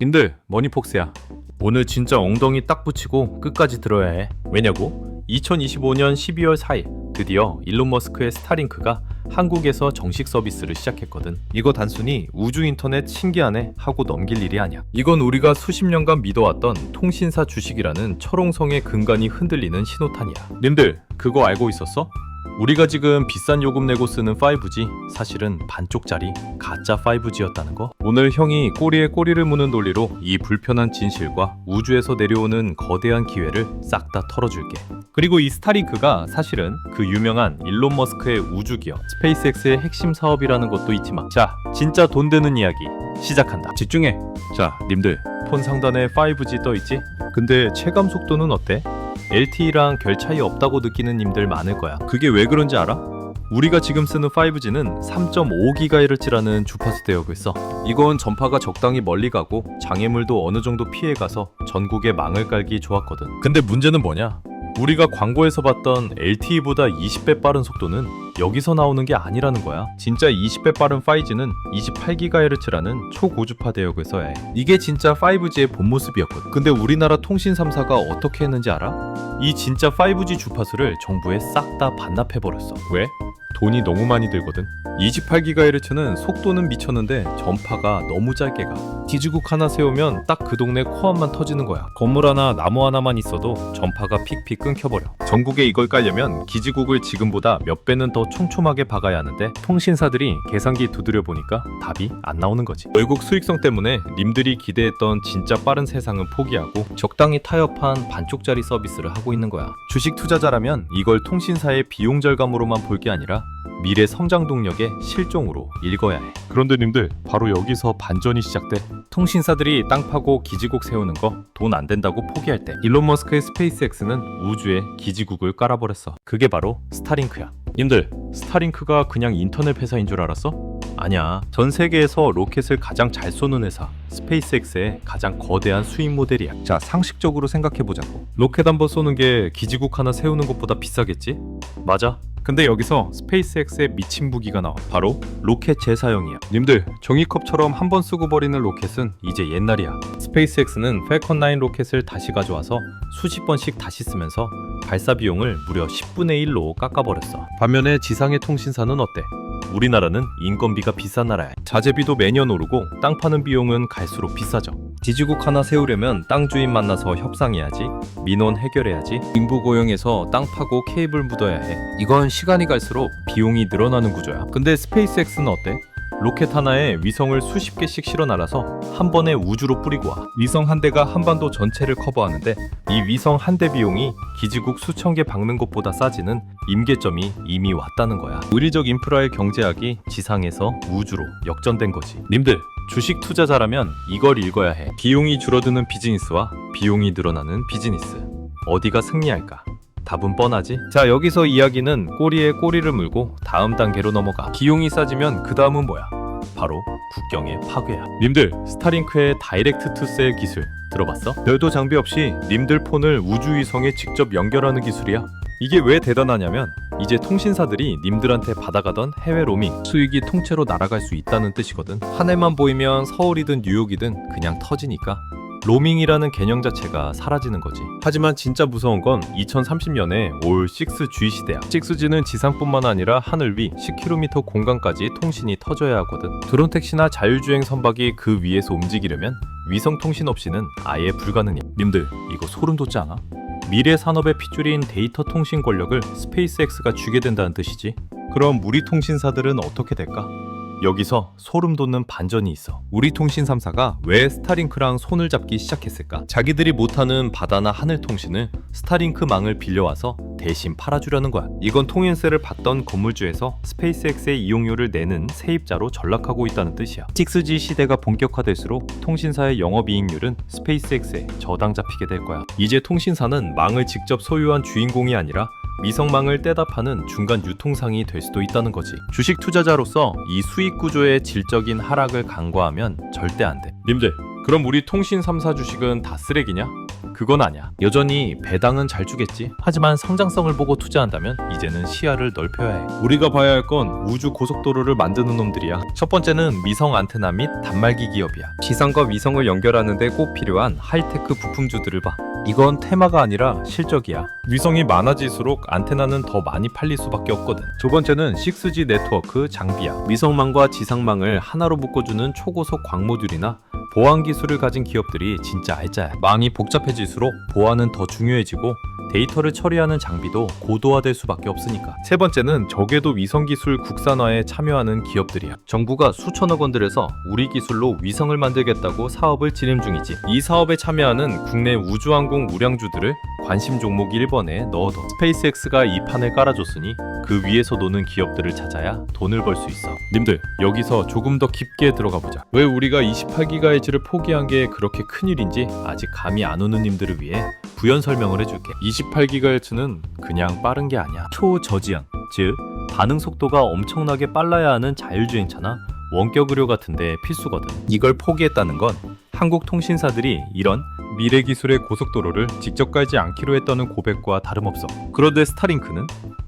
님들 머니폭스야. 오늘 진짜 엉덩이 딱 붙이고 끝까지 들어야 해. 왜냐고? 2025년 12월 4일 드디어 일론 머스크의 스타링크가 한국에서 정식 서비스를 시작했거든. 이거 단순히 우주 인터넷 신기하네 하고 넘길 일이 아니야. 이건 우리가 수십 년간 믿어왔던 통신사 주식이라는 철옹성의 근간이 흔들리는 신호탄이야. 님들 그거 알고 있었어? 우리가 지금 비싼 요금 내고 쓰는 5G 사실은 반쪽짜리 가짜 5G였다는 거? 오늘 형이 꼬리에 꼬리를 무는 논리로 이 불편한 진실과 우주에서 내려오는 거대한 기회를 싹 다 털어줄게. 그리고 이 스타링크가 사실은 그 유명한 일론 머스크의 우주 기업 스페이스X의 핵심 사업이라는 것도 있지만 자, 진짜 돈 되는 이야기 시작한다. 집중해. 자, 님들 폰 상단에 5G 떠 있지? 근데 체감 속도는 어때? LTE랑 별 차이 없다고 느끼는 님들 많을 거야. 그게 왜 그런지 알아? 우리가 지금 쓰는 5G는 3.5GHz라는 주파수 대역을 써. 이건 전파가 적당히 멀리 가고 장애물도 어느 정도 피해 가서 전국에 망을 깔기 좋았거든. 근데 문제는 뭐냐? 우리가 광고에서 봤던 LTE보다 20배 빠른 속도는 여기서 나오는 게 아니라는 거야. 진짜 20배 빠른 5G는 28GHz라는 초고주파 써야 해. 이게 진짜 5G의 본 모습이었거든. 근데 우리나라 통신 3사가 어떻게 했는지 알아? 이 진짜 5G 주파수를 정부에 싹 다 반납해버렸어. 왜? 돈이 너무 많이 들거든. 28GHz는 속도는 미쳤는데 전파가 너무 짧게 가. 기지국 하나 세우면 딱 그 동네 코앞만 터지는 거야. 건물 하나, 나무 하나만 있어도 전파가 픽픽 끊겨버려. 전국에 이걸 깔려면 기지국을 지금보다 몇 배는 더 촘촘하게 박아야 하는데 통신사들이 계산기 두드려 보니까 답이 안 나오는 거지. 결국 수익성 때문에 님들이 기대했던 진짜 빠른 세상은 포기하고 적당히 타협한 반쪽짜리 서비스를 하고 있는 거야. 주식 투자자라면 이걸 통신사의 비용 절감으로만 볼 게 아니라 미래 성장 동력의 실종으로 읽어야 해. 그런데 님들 바로 여기서 반전이 시작돼. 통신사들이 땅 파고 기지국 세우는 거 돈 안 된다고 포기할 때 일론 머스크의 스페이스X는 우주에 기지국을 깔아버렸어. 그게 바로 스타링크야. 님들 스타링크가 그냥 인터넷 회사인 줄 알았어? 아니야. 전 세계에서 로켓을 가장 잘 쏘는 회사 스페이스X의 가장 거대한 수입 모델이야. 자 상식적으로 생각해 보자고. 로켓 한 번 쏘는 게 기지국 하나 세우는 것보다 비싸겠지? 맞아. 근데 여기서 스페이스X의 미친 무기가 나와. 바로 로켓 재사용이야. 님들, 종이컵처럼 한 번 쓰고 버리는 로켓은 이제 옛날이야. 스페이스X는 falcon 9 로켓을 다시 가져와서 수십 번씩 다시 쓰면서 발사 비용을 무려 10분의 1로 깎아버렸어. 반면에 지상의 통신사는 어때? 우리나라는 인건비가 비싼 나라야. 자재비도 매년 오르고 땅 파는 비용은 갈수록 비싸져. 지지국 하나 세우려면 땅 주인 만나서 협상해야지, 민원 해결해야지, 인부 고용해서 땅 파고 케이블 묻어야 해. 이건 시간이 갈수록 비용이 늘어나는 구조야. 근데 스페이스X는 어때? 로켓 하나에 위성을 수십 개씩 실어 날아서 한 번에 우주로 뿌리고 와. 위성 한 대가 한반도 전체를 커버하는데 이 위성 한 대 비용이 기지국 수천 개 박는 것보다 싸지는 임계점이 이미 왔다는 거야. 의리적 인프라의 경제학이 지상에서 우주로 역전된 거지. 님들, 주식 투자자라면 이걸 읽어야 해. 비용이 줄어드는 비즈니스와 비용이 늘어나는 비즈니스. 어디가 승리할까? 답은 뻔하지. 자, 여기서 이야기는 꼬리에 꼬리를 물고 다음 단계로 넘어가. 기용이 싸지면 그 다음은 뭐야? 바로 국경의 파괴야. 님들, 스타링크의 다이렉트 투셀 기술 들어봤어? 별도 장비 없이 님들 폰을 우주위성에 직접 연결하는 기술이야. 이게 왜 대단하냐면 이제 통신사들이 님들한테 받아가던 해외 로밍 수익이 통째로 날아갈 수 있다는 뜻이거든. 하늘만 보이면 서울이든 뉴욕이든 그냥 터지니까 로밍이라는 개념 자체가 사라지는 거지. 하지만 진짜 무서운 건 2030년에 올 6G 시대야. 6G는 지상뿐만 아니라 하늘 위 10km 공간까지 통신이 터져야 하거든. 드론 택시나 자율주행 선박이 그 위에서 움직이려면 위성 통신 없이는 아예 불가능해. 님들, 이거 소름 돋지 않아? 미래 산업의 핏줄인 데이터 통신 권력을 스페이스X가 주게 된다는 뜻이지. 그럼 우리 통신사들은 어떻게 될까? 여기서 소름 돋는 반전이 있어. 우리 통신 3사가 왜 스타링크랑 손을 잡기 시작했을까? 자기들이 못하는 바다나 하늘 통신을 스타링크 망을 빌려와서 대신 팔아주려는 거야. 이건 통행세를 받던 건물주에서 스페이스X의 이용료를 내는 세입자로 전락하고 있다는 뜻이야. 6G 시대가 본격화될수록 통신사의 영업이익률은 스페이스X에 저당 잡히게 될 거야. 이제 통신사는 망을 직접 소유한 주인공이 아니라 미성망을 떼다 파는 중간 유통상이 될 수도 있다는 거지. 주식 투자자로서 이 수익 구조의 질적인 하락을 간과하면 절대 안 돼. 님들, 그럼 우리 통신 3사 주식은 다 쓰레기냐? 그건 아니야. 여전히 배당은 잘 주겠지. 하지만 성장성을 보고 투자한다면 이제는 시야를 넓혀야 해. 우리가 봐야 할 건 우주 고속도로를 만드는 놈들이야. 첫 번째는 미성 안테나 및 단말기 기업이야. 지상과 위성을 연결하는데 꼭 필요한 하이테크 부품주들을 봐. 이건 테마가 아니라 실적이야. 위성이 많아질수록 안테나는 더 많이 팔릴 수밖에 없거든. 두 번째는 6G 네트워크 장비야. 위성망과 지상망을 하나로 묶어주는 초고속 광모듈이나 보안 기술을 가진 기업들이 진짜 알짜야. 망이 복잡해질수록 보안은 더 중요해지고 데이터를 처리하는 장비도 고도화될 수밖에 없으니까. 세 번째는 적외도 위성 기술 국산화에 참여하는 기업들이야. 정부가 수천억 원 들여서 우리 기술로 위성을 만들겠다고 사업을 진행 중이지. 이 사업에 참여하는 국내 우주항공 우량주들을 관심 종목 1번에 넣어둬. 스페이스X가 이 판을 깔아줬으니 그 위에서 노는 기업들을 찾아야 돈을 벌 수 있어. 님들 여기서 조금 더 깊게 들어가 보자. 왜 우리가 28GHz를 포기한 게 그렇게 큰 일인지 아직 감이 안 오는 님들을 위해 부연 설명을 해줄게. 28GHz는 그냥 빠른 게 아니야. 초저지연, 즉 반응 속도가 엄청나게 빨라야 하는 자율주행차나 원격 의료 같은데 필수거든. 이걸 포기했다는 건 한국 통신사들이 이런 미래 기술의 고속도로를 직접 깔지 않기로 했다는 고백과 다름없어. 그런데 스타링크는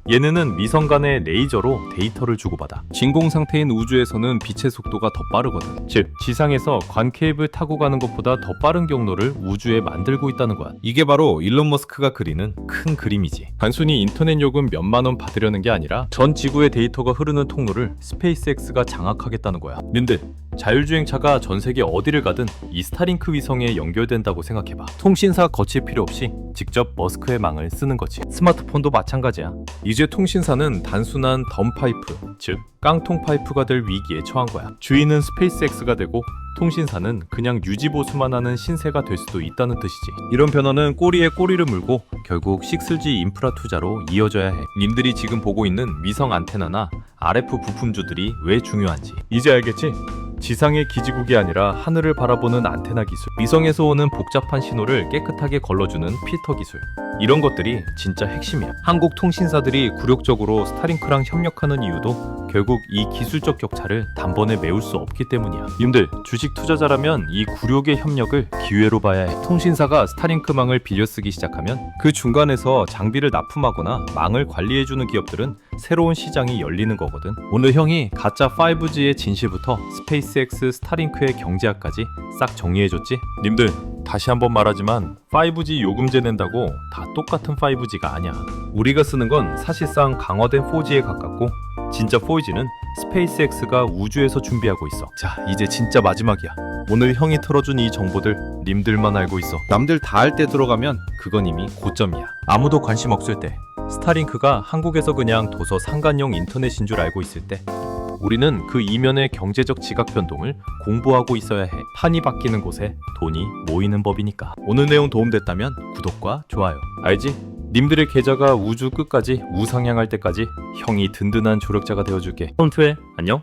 얘네는 위성 간의 레이저로 데이터를 주고받아. 진공 상태인 우주에서는 빛의 속도가 더 빠르거든. 즉, 지상에서 관 케이블 타고 가는 것보다 더 빠른 경로를 우주에 만들고 있다는 거야. 이게 바로 일론 머스크가 그리는 큰 그림이지. 단순히 인터넷 요금 몇만 원 받으려는 게 아니라 전 지구의 데이터가 흐르는 통로를 스페이스X가 장악하겠다는 거야. 님들, 자율주행차가 전 세계 어디를 가든 이 스타링크 위성에 연결된다고 생각해봐. 통신사 거칠 필요 없이 직접 머스크의 망을 쓰는 거지. 스마트폰도 마찬가지야. 이제 통신사는 단순한 덤 파이프, 즉 깡통 파이프가 될 위기에 처한 거야. 주인은 스페이스X가 되고 통신사는 그냥 유지 보수만 하는 신세가 될 수도 있다는 뜻이지. 이런 변화는 꼬리에 꼬리를 물고 결국 6G 인프라 투자로 이어져야 해. 님들이 지금 보고 있는 위성 안테나나 RF 부품주들이 왜 중요한지 이제 알겠지? 지상의 기지국이 아니라 하늘을 바라보는 안테나 기술, 위성에서 오는 복잡한 신호를 깨끗하게 걸러주는 필터 기술. 이런 것들이 진짜 핵심이야. 한국 통신사들이 굴욕적으로 스타링크랑 협력하는 이유도 결국 이 기술적 격차를 단번에 메울 수 없기 때문이야. 님들, 주식 투자자라면 이 굴욕의 협력을 기회로 봐야 해. 통신사가 스타링크망을 빌려 쓰기 시작하면 그 중간에서 장비를 납품하거나 망을 관리해주는 기업들은 새로운 시장이 열리는 거거든. 오늘 형이 가짜 5G의 진실부터 스페이스X 스타링크의 경제학까지 싹 정리해줬지? 님들, 다시 한번 말하지만 5G 요금제 낸다고 다 똑같은 5G가 아니야. 우리가 쓰는 건 사실상 강화된 4G에 가깝고 진짜 4G는 스페이스X가 우주에서 준비하고 있어. 자, 이제 진짜 마지막이야. 오늘 형이 틀어준 이 정보들 님들만 알고 있어. 남들 다 할 때 들어가면 그건 이미 고점이야. 아무도 관심 없을 때 스타링크가 한국에서 그냥 도서 상간용 인터넷인 줄 알고 있을 때 우리는 그 이면의 경제적 지각 변동을 공부하고 있어야 해. 판이 바뀌는 곳에 돈이 모이는 법이니까. 오늘 내용 도움됐다면 구독과 좋아요. 알지? 님들의 계좌가 우주 끝까지 우상향할 때까지 형이 든든한 조력자가 되어줄게. 홈트회 안녕.